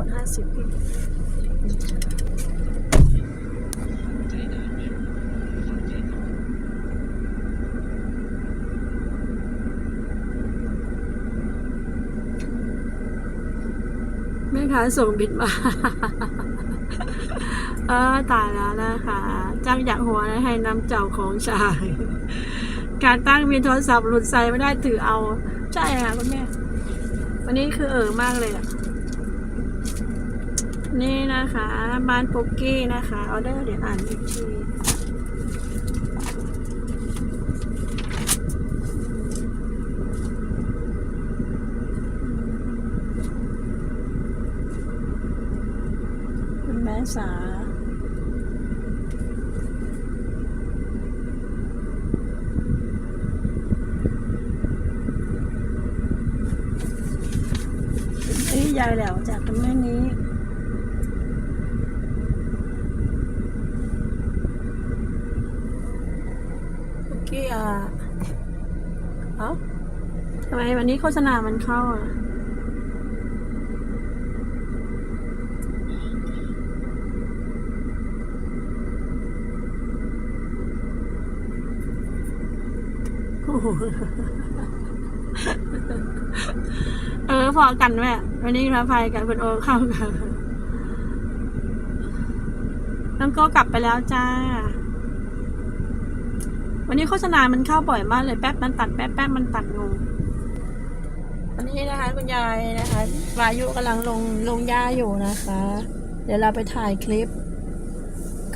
ขวดห้าสิบแม่ค้าส่งบิดมา เออตายแล้วนะคะจ้างอยากหัวให้น้ำเจ้าของชาย การตั้งมีโทรศัพท์หลุดใส่ไม่ได้ถือเอา ใช่ค่ะคุณแม่ วันนี้คือเออมากเลยอะ นี่นะคะ บ้านปุกกี้นะคะออเดอร์เดี๋ยวอ่านอีกทีคุณแม่สาเอ้ยยายแล้วจากตรงแม่นี้ โอเคอะเอ้าทำไมวันนี้โฆษณามันเข้าอะโอ้โหเออพอกันแม่วันนี้พระภัยกับคุณโอเข้ากันน้องโก็กลับไปแล้วจ้า วันนี้โฆษณามันเข้าบ่อยมากเลยแป๊บมันตัดแป๊บแป๊บมันตัดงงวันนี้นะคะคุณยายนะคะวายุกำลังลงลงหญ้าอยู่นะคะ เดี๋ยวเราไปถ่ายคลิป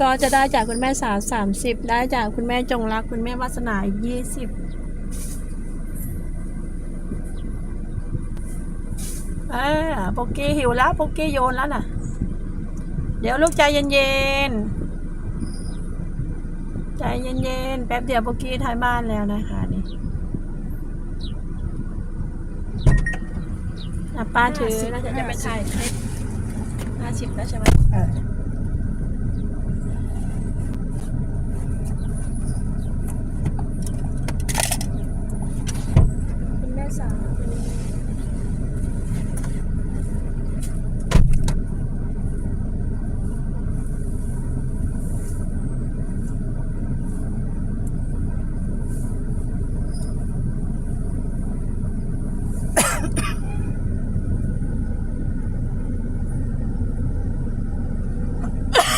ก็จะได้จากคุณแม่สาวสามสิบได้จากคุณแม่จงรัก คุณแม่วาสนาอีกยี่สิบเออโปกกี้หิวแล้วโปกกี้โยนแล้วน่ะ เดี๋ยวลูกใจเย็นๆ ใจเย็นๆ แป๊บเดียวโปกกี้ท้ายบ้านแล้วนะคะนี่อะป้าถือแล้วจะจะไปถ่ายคลิปห้าสิบแล้วใช่ไหม เออ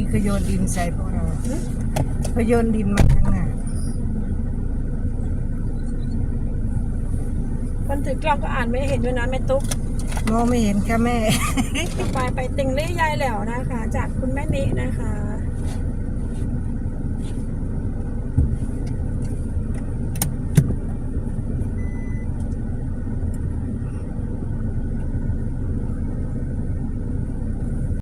พี่ก็โยนดินใส่พวกเราเขาโยนดินมาข้างหน้าคนถือกล้องก็อ่านไม่เห็นด้วยนะแม่ตุ๊กมองไม่เห็นค่ะแม่ ต่อไปไปติงเล่ยายแหล้วนะคะ จากคุณแม่นินะคะ